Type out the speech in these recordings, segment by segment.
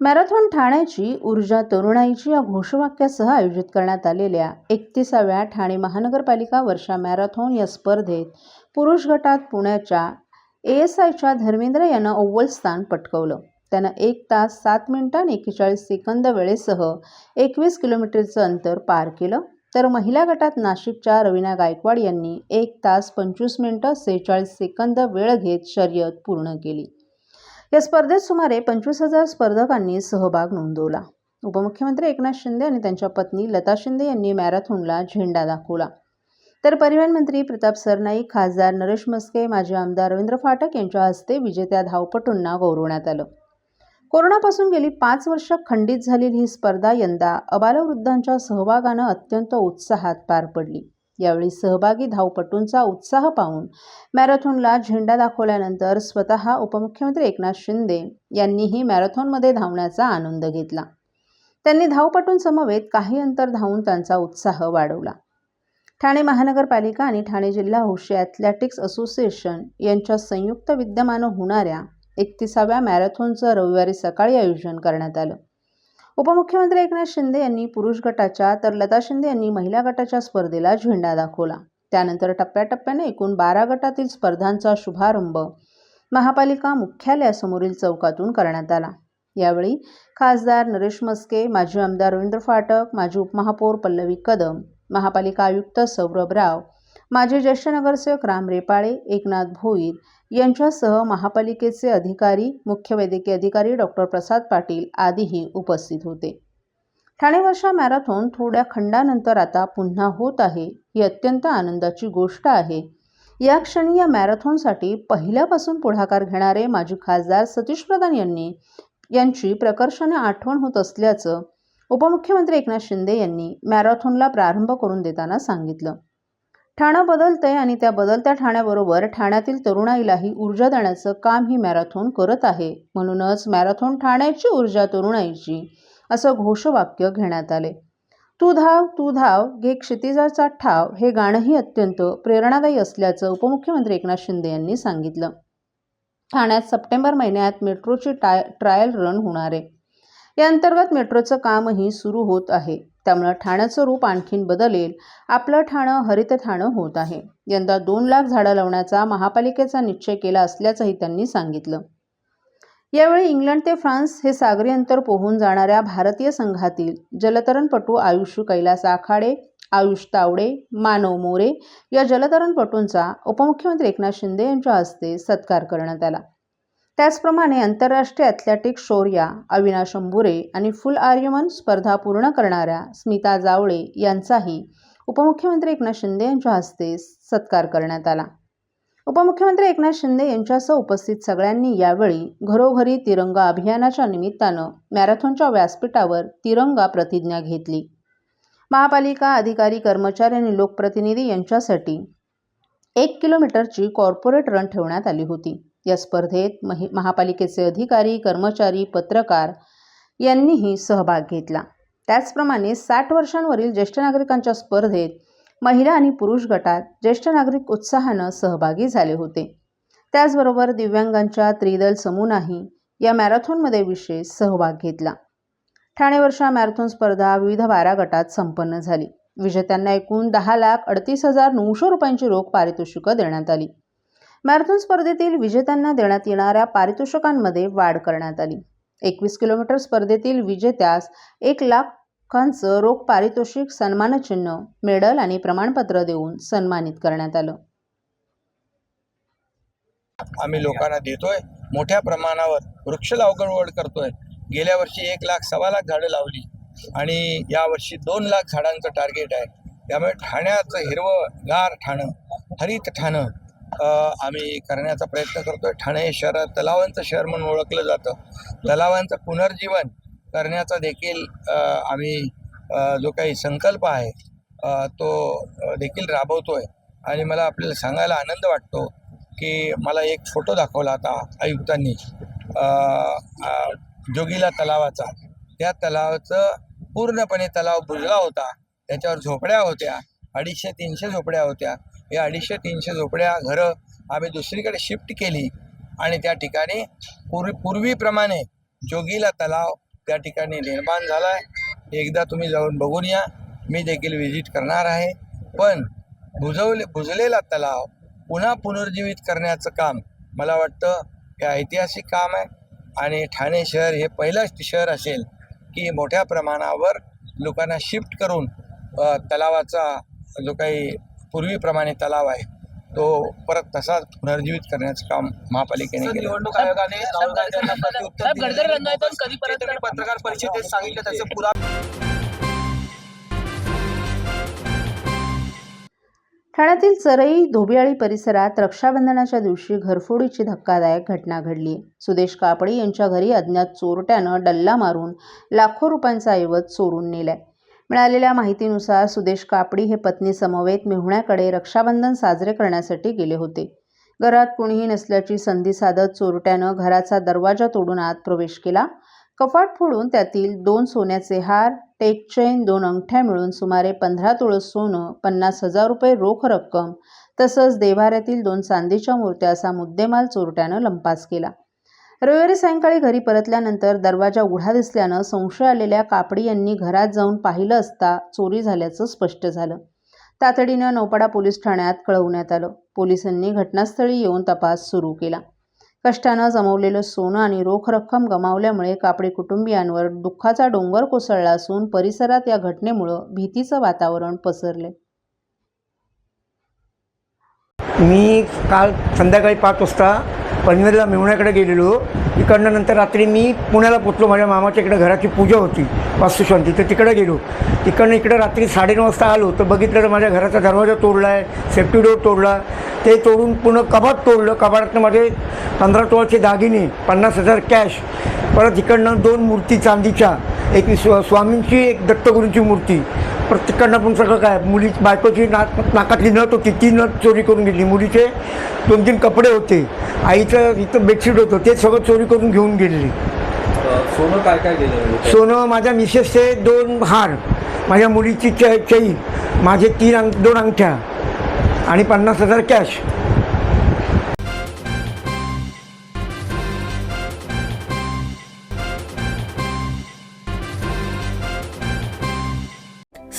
Marathon ठाण्याची ऊर्जा तरुणाईची या घोषवाक्यासह आयोजित करण्यात आलेल्या एकतीसाव्या ठाणे महानगरपालिका वर्षा मॅरेथॉन या स्पर्धेत पुरुष गटात पुण्याच्या ए एस आयच्या धर्मेंद्र यानं अव्वल स्थान पटकवलं. त्यानं एक तास सात मिनिटं आणि एकेचाळीस सेकंद वेळेसह एकवीस किलोमीटरचं अंतर पार केलं. तर महिला गटात नाशिकच्या रवीना गायकवाड यांनी एक तास पंचवीस मिनिटं सेहेचाळीस सेकंद वेळ घेत शर्यत पूर्ण केली. या स्पर्धेत सुमारे पंचवीस हजार स्पर्धकांनी सहभाग नोंदवला. उपमुख्यमंत्री एकनाथ शिंदे आणि त्यांच्या पत्नी लता शिंदे यांनी मॅरेथॉनला झेंडा दाखवला. तर परिवहन मंत्री प्रताप सरनाईक खासदार नरेश मस्के माजी आमदार रवींद्र फाटक यांच्या हस्ते विजेत्या धावपटूंना गौरवण्यात आलं. कोरोनापासून गेली पाच वर्ष खंडित झालेली ही स्पर्धा यंदा अबालवृद्धांच्या सहभागानं अत्यंत उत्साहात पार पडली. यावेळी सहभागी धावपटूंचा उत्साह पाहून मॅरेथॉनला झेंडा दाखवल्यानंतर स्वतः उपमुख्यमंत्री एकनाथ शिंदे यांनीही मॅरेथॉनमध्ये धावण्याचा आनंद घेतला. त्यांनी धावपटूंसमवेत काही अंतर धावून त्यांचा उत्साह वाढवला. ठाणे महानगरपालिका आणि ठाणे जिल्हा हौशी ॲथलेटिक्स असोसिएशन यांच्या संयुक्त विद्यमानं होणाऱ्या एकतीसाव्या मॅरेथॉनचं रविवारी सकाळी आयोजन करण्यात आलं. उपमुख्यमंत्री एकनाथ शिंदे यांनी पुरुष गटाच्या तर लता शिंदे यांनी महिला गटाच्या स्पर्धेला झेंडा दाखवला. त्यानंतर टप्प्याटप्प्याने एकूण बारा गटातील स्पर्धांचा शुभारंभ महापालिका मुख्यालयासमोरील चौकातून करण्यात आला. यावेळी खासदार नरेश मस्के माजी आमदार रवींद्र फाटक माजी उपमहापौर पल्लवी कदम महापालिका आयुक्त सौरभ राव माजी ज्येष्ठ नगरसेवक राम रेपाळे एकनाथ भोईर यांच्यासह महापालिकेचे अधिकारी मुख्य वैद्यकीय अधिकारी डॉक्टर प्रसाद पाटील आदीही उपस्थित होते. ठाणे वर्षा मॅरेथॉन थोड्या खंडानंतर आता पुन्हा होत आहे ही अत्यंत आनंदाची गोष्ट आहे. या क्षणी या मॅरेथॉनसाठी पहिल्यापासून पुढाकार घेणारे माजी खासदार सतीश प्रधान यांनी यांची प्रकर्षाने आठवण होत असल्याचं उपमुख्यमंत्री एकनाथ शिंदे यांनी मॅरेथॉनला प्रारंभ करून देताना सांगितलं. ठाणं बदलतंय आणि त्या बदलत्या ठाण्याबरोबर ठाण्यातील तरुणाईलाही ऊर्जा देण्याचं काम ही मॅरेथॉन करत आहे. म्हणूनच मॅरेथॉन ठाण्याची ऊर्जा तरुणाईची असं घोषवाक्य घेण्यात आले. तू धाव तू धाव घे क्षितिजाचा ठाव हे गाणंही अत्यंत प्रेरणादायी असल्याचं उपमुख्यमंत्री एकनाथ शिंदे यांनी सांगितलं. ठाण्यात सप्टेंबर महिन्यात मेट्रोची टाय ट्रायल रन होणार आहे. या अंतर्गत मेट्रोचं कामही सुरू होत आहे. त्यामुळं ठाण्याचं रूप आणखीन बदलेल. आपलं ठाणं हरित ठाणं होत आहे. यंदा दोन लाख झाडं लावण्याचा महापालिकेचा निश्चय केला असल्याचंही त्यांनी सांगितलं. यावेळी इंग्लंड ते फ्रान्स हे सागरी अंतर पोहून जाणाऱ्या भारतीय संघातील जलतरणपटू आयुष कैलास आखाडे आयुष तावडे मानव मोरे या जलतरणपटूंचा उपमुख्यमंत्री एकनाथ शिंदे यांच्या हस्ते सत्कार करण्यात आला. त्याचप्रमाणे आंतरराष्ट्रीय ॲथलेटिक शौर्या अविनाश अंबुरे आणि फुल आर्यमन स्पर्धा पूर्ण करणाऱ्या स्मिता जावळे यांचाही उपमुख्यमंत्री एकनाथ शिंदे यांच्या हस्ते सत्कार करण्यात आला. उपमुख्यमंत्री एकनाथ शिंदे यांच्यासह उपस्थित सगळ्यांनी यावेळी घरोघरी तिरंगा अभियानाच्या निमित्तानं मॅरेथॉनच्या व्यासपीठावर तिरंगा प्रतिज्ञा घेतली. महापालिका अधिकारी कर्मचारी आणि लोकप्रतिनिधी यांच्यासाठी एक किलोमीटरची कॉर्पोरेट रन ठेवण्यात आली होती. या स्पर्धेत महि महापालिकेचे अधिकारी कर्मचारी पत्रकार यांनीही सहभाग घेतला. त्याचप्रमाणे साठ वर्षांवरील ज्येष्ठ नागरिकांच्या स्पर्धेत महिला आणि पुरुष गटात ज्येष्ठ नागरिक उत्साहानं सहभागी झाले होते. त्याचबरोबर दिव्यांगांच्या त्रिदल समूहाही या मॅरेथॉनमध्ये विशेष सहभाग घेतला. ठाणे वर्षा मॅरेथॉन स्पर्धा विविध बारा गटात संपन्न झाली. विजेत्यांना एकूण दहा लाख अडतीस हजार नऊशे रुपयांची रोख पारितोषिकं देण्यात आली. मॅरेथॉन स्पर्धेतील विजेत्यांना देण्यात येणाऱ्या पारितोषिकांमध्ये वाढ करण्यात आली. एकवीस किलोमीटर स्पर्धेतील विजेत्यास एक लाखांचं रोख पारितोषिक सन्मानचिन्ह मेडल आणि प्रमाणपत्र देऊन सन्मानित करण्यात आलं. आम्ही लोकांना देतोय मोठ्या प्रमाणावर वृक्ष लागवड करतोय. गेल्या वर्षी एक लाख सव्वा लाख झाडं लावली आणि यावर्षी दोन लाख झाडांचं टार्गेट आहे. त्यामुळे ठाण्याचं हिरवं गार ठाणं हरित ठाणं आम्ही करण्याचा प्रयत्न करतोय. ठाणे शहरात शहर तलावांचं शहर म्हणून ओळखलं जातं. तलावांचं पुनर्जीवन करण्याचा देखील आम्ही जो काही संकल्प आहे तो देखील देखील राबवतोय. आणि मला आपल्याला सांगायला आनंद वाटतो की मला एक फोटो दाखवला होता आयुक्तांनी. जोगीला तलावाचा. त्या तलावाचं पूर्णपणे तलाव बुजला होता. त्याच्यावर झोपड्या होत्या. अडीचशे तीनशे झोपड्या होत्या. या अडीचशे तीनशे झोपड्या घरं आम्ही दुसरीकडे शिफ्ट केली आणि त्या ठिकाणी पूर्वी पूर्वीप्रमाणे जोगीला तलाव त्या ठिकाणी निर्माण झाला आहे एकदा तुम्ही जाऊन बघून या. मी देखील व्हिजिट करणार आहे. पण बुजवले बुजलेला तलाव पुन्हा पुनर्जीवित करण्याचं काम मला वाटतं हे ऐतिहासिक काम आहे. आणि ठाणे शहर हे पहिलंच शहर असेल की मोठ्या प्रमाणावर लोकांना शिफ्ट करून तलावाचा जो काही पूर्वीप्रमाणे तलाव आहे. तो परत तसाच पुनर्जीवित करण्याचं काम महापालिकेने केलं. निवडणूक आयोगाने राहुल गांधी प्रत्युत्तर कधीपर्यंत- पत्रकार परिषदेत सांगितलं त्याचे पुरा ठाण्यातील चरई धोबियाळी परिसरात रक्षाबंधनाच्या दिवशी घरफोडीची धक्कादायक घटना घडली. सुदेश कापडी यांच्या घरी अज्ञात चोरट्यानं डल्ला मारून लाखो रुपयांचा ऐवज चोरून नेलाय. मिळालेल्या माहितीनुसार सुदेश कापडी हे पत्नी समवेत मेहुण्याकडे रक्षाबंधन साजरे करण्यासाठी गेले होते. घरात कुणीही नसल्याची संधी साधत चोरट्यानं घराचा दरवाजा तोडून आत प्रवेश केला. कपाट फोडून त्यातील दोन सोन्याचे हार टेक चेन दोन अंगठ्या मिळून सुमारे पंधरा तोळस सोनं पन्नास हजार रुपये रोख रक्कम तसंच देवाऱ्यातील दोन चांदीच्या मूर्त्या असा मुद्देमाल चोरट्यानं लंपास केला. रविवारी सायंकाळी घरी परतल्यानंतर दरवाजा उघडा दिसल्यानं संशय आलेल्या कापडी यांनी घरात जाऊन पाहिलं असता चोरी झाल्याचं स्पष्ट झालं. तातडीनं नौपाडा पोलीस ठाण्यात कळवण्यात आलं. पोलिसांनी घटनास्थळी येऊन तपास सुरू केला. कष्टानं जमवलेलं सोनं आणि रोख रक्कम गमावल्यामुळे कापडी कुटुंबियांवर दुःखाचा डोंगर कोसळला असून परिसरात या घटनेमुळं भीतीचं वातावरण पसरले. मी काल संध्याकाळी पाच वाजता पनवेलला मेवण्याकडे गेलेलो. इकडनं नंतर रात्री मी पुण्याला पोचलो. माझ्या मामाच्या इकडे घराची पूजा होती वास्तुशांती. तर तिकडे गेलो. तिकडनं इकडे रात्री साडेनऊ वाजता आलो. तर बघितलं तर माझ्या घराचा दरवाजा तोडला आहे सेफ्टी डोर तोडला. ते तोडून पुन्हा कबाट तोडलं. कबाडातनं माझे पंधरा तोळाचे दागिने पन्नास हजार कॅश परत इकडनं दोन मूर्ती चांदीच्या. एक स्वामींची एक दत्तगुरूंची मूर्ती. प्रत्येकांना पण सगळं काय मुली बायकोची नाक नाकातली नथ होती ती नथ चोरी करून घेतली. मुलीचे दोन तीन कपडे होते. आईचं इथं बेडशीट होतं ते सगळं चोरी करून घेऊन गेलेली. सोनं काय काय गेलं? सोनं माझ्या मिसेसचे दोन हार माझ्या मुलीची च चैन माझे तीन अंग दोन अंगठ्या आणि पन्नास हजार कॅश.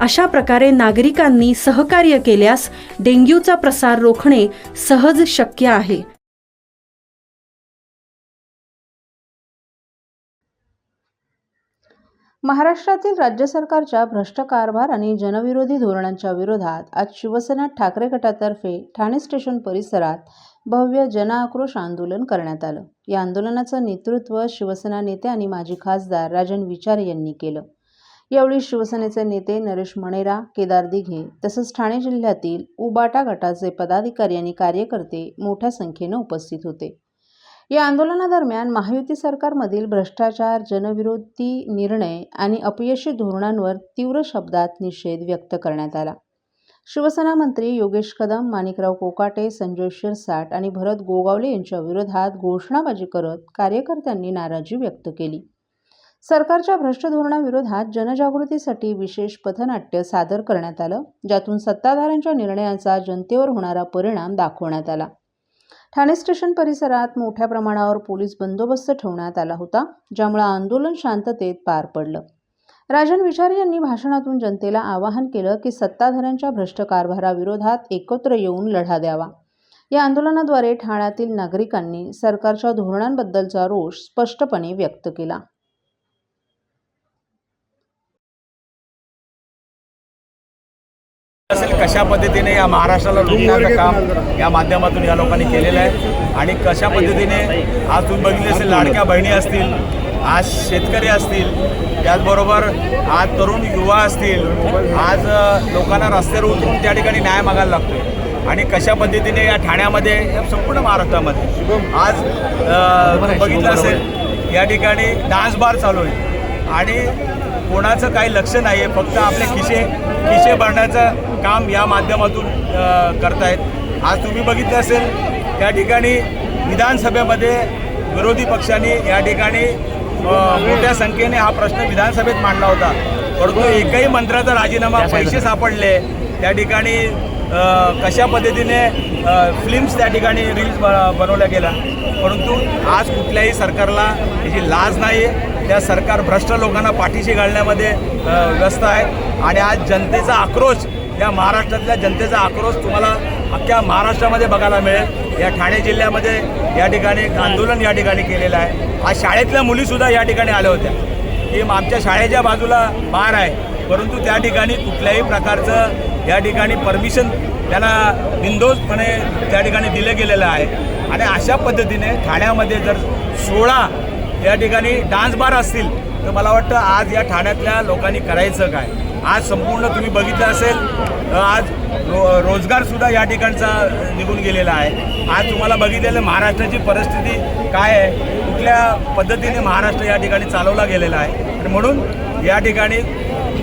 अशा प्रकारे नागरिकांनी सहकार्य केल्यास डेंग्यूचा प्रसार रोखणे सहज शक्य आहे. महाराष्ट्रातील राज्य सरकारच्या भ्रष्ट कारभार आणि जनविरोधी धोरणांच्या विरोधात आज शिवसेना ठाकरे गटातर्फे ठाणे स्टेशन परिसरात भव्य जनआक्रोश आंदोलन करण्यात आलं. या आंदोलनाचं नेतृत्व शिवसेना नेते आणि माजी खासदार राजन विचारे यांनी केलं. यावेळी शिवसेनेचे नेते नरेश मणेरा केदार दिघे तसंच ठाणे जिल्ह्यातील उबाटा गटाचे पदाधिकारी आणि कार्यकर्ते मोठ्या संख्येनं उपस्थित होते. या आंदोलनादरम्यान महायुती सरकारमधील भ्रष्टाचार जनविरोधी निर्णय आणि अपयशी धोरणांवर तीव्र शब्दात निषेध व्यक्त करण्यात आला. शिवसेना मंत्री योगेश कदम माणिकराव कोकाटे संजय शिरसाट आणि भरत गोगावले यांच्या विरोधात घोषणाबाजी करत कार्यकर्त्यांनी नाराजी व्यक्त केली. सरकारच्या भ्रष्ट धोरणाविरोधात जनजागृतीसाठी विशेष पथनाट्य सादर करण्यात आलं ज्यातून सत्ताधाऱ्यांच्या निर्णयांचा जनतेवर होणारा परिणाम दाखवण्यात आला. ठाणे स्टेशन परिसरात मोठ्या प्रमाणावर पोलीस बंदोबस्त ठेवण्यात आला होता ज्यामुळे आंदोलन शांततेत पार पडलं. राजन विचारे यांनी भाषणातून जनतेला आवाहन केलं की सत्ताधाऱ्यांच्या भ्रष्ट कारभाराविरोधात एकत्र येऊन लढा द्यावा. या आंदोलनाद्वारे ठाण्यातील नागरिकांनी सरकारच्या धोरणांबद्दलचा रोष स्पष्टपणे व्यक्त केला. कशा पद्धतीने या महाराष्ट्राला लुटण्याचं काम या माध्यमातून या लोकांनी केलेलं आहे? आणि कशा पद्धतीने आज तुम्ही बघितले असेल लाडक्या बहिणी असतील आज शेतकरी असतील त्याचबरोबर आज तरुण युवा असतील आज लोकांना रस्त्यावर उतरून त्या ठिकाणी न्याय मागायला लागतोय. आणि कशा पद्धतीने या ठाण्यामध्ये या संपूर्ण महाराष्ट्रामध्ये आज बघितलं असेल या ठिकाणी डान्स बार चालू आहे. आणि कोणाचं काही लक्ष नाही आहे फक्त आपले खिशे खिशे भरण्याचं काम या माध्यमातून करतायत. आज तुम्ही बघितलं असेल त्या ठिकाणी विधानसभेमध्ये विरोधी पक्षांनी या ठिकाणी मोठ्या संख्येने हा प्रश्न विधानसभेत मांडला होता. परंतु एकही मंत्र्याचा राजीनामा पैसे सापडले. त्या ठिकाणी कशा पद्धतीने फिल्म्स त्या ठिकाणी रील्स बनवल्या गेल्या. परंतु आज कुठल्याही सरकारला याची लाज नाही त्या सरकार भ्रष्ट लोकांना पाठीशी घालण्यामध्ये व्यस्त आहे. आणि आज जनतेचा आक्रोश या महाराष्ट्रातल्या जनतेचा आक्रोश तुम्हाला अख्ख्या महाराष्ट्रामध्ये बघायला मिळेल. या ठाणे जिल्ह्यामध्ये या ठिकाणी आंदोलन या ठिकाणी केलेलं आहे. आज शाळेतल्या मुलीसुद्धा या ठिकाणी आल्या होत्या. की आमच्या शाळेच्या बाजूला बार आहे. परंतु त्या ठिकाणी कुठल्याही प्रकारचं या ठिकाणी परमिशन त्याला बिंदोजपणे त्या ठिकाणी दिलं गेलेलं आहे. आणि अशा पद्धतीने ठाण्यामध्ये जर सोळा या ठिकाणी डान्स बार असतील तर मला वाटतं आज या ठाण्यातल्या लोकांनी करायचं काय? आज संपूर्ण तुम्ही बघितलं असेल आज रो रोजगारसुद्धा या ठिकाणचा निघून गेलेला आहे. आज तुम्हाला बघितलेलं महाराष्ट्राची परिस्थिती काय आहे कुठल्या पद्धतीने महाराष्ट्र या ठिकाणी चालवला गेलेला आहे. आणि म्हणून या ठिकाणी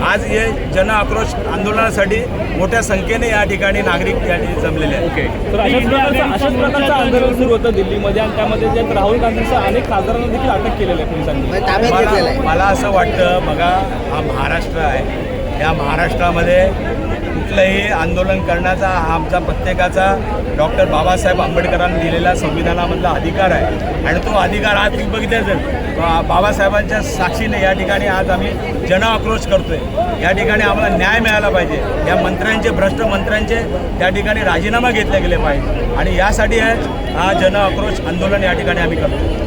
आज हे जन आक्रोश आंदोलनासाठी मोठ्या संख्येने या ठिकाणी नागरिक या ठिकाणी जमलेले आहेत. तर अशाच प्रकारचं अशाच प्रकारचं आंदोलन सुरू होतं दिल्लीमध्ये आणि त्यामध्ये जे राहुल गांधींसह अनेक खासदारांना देखील अटक केलेली आहे पोलिसांनी. मला असं वाटतं बघा हा महाराष्ट्र आहे. या महाराष्ट्रामध्ये कुठलंही आंदोलन करण्याचा हा आमचा प्रत्येकाचा डॉक्टर बाबासाहेब आंबेडकरांनी दिलेला संविधानामधला अधिकार आहे. आणि तो अधिकार आज तुम्ही बघितले बा- बाबासाहेबांच्या साक्षीने या ठिकाणी आज आम्ही जन आक्रोश करतोय. या ठिकाणी आम्हाला न्याय मिळाला पाहिजे. या मंत्र्यांचे भ्रष्ट मंत्र्यांचे त्या ठिकाणी राजीनामा घेतले गेले पाहिजे. आणि यासाठी हा जन आक्रोश आंदोलन या ठिकाणी आम्ही करतो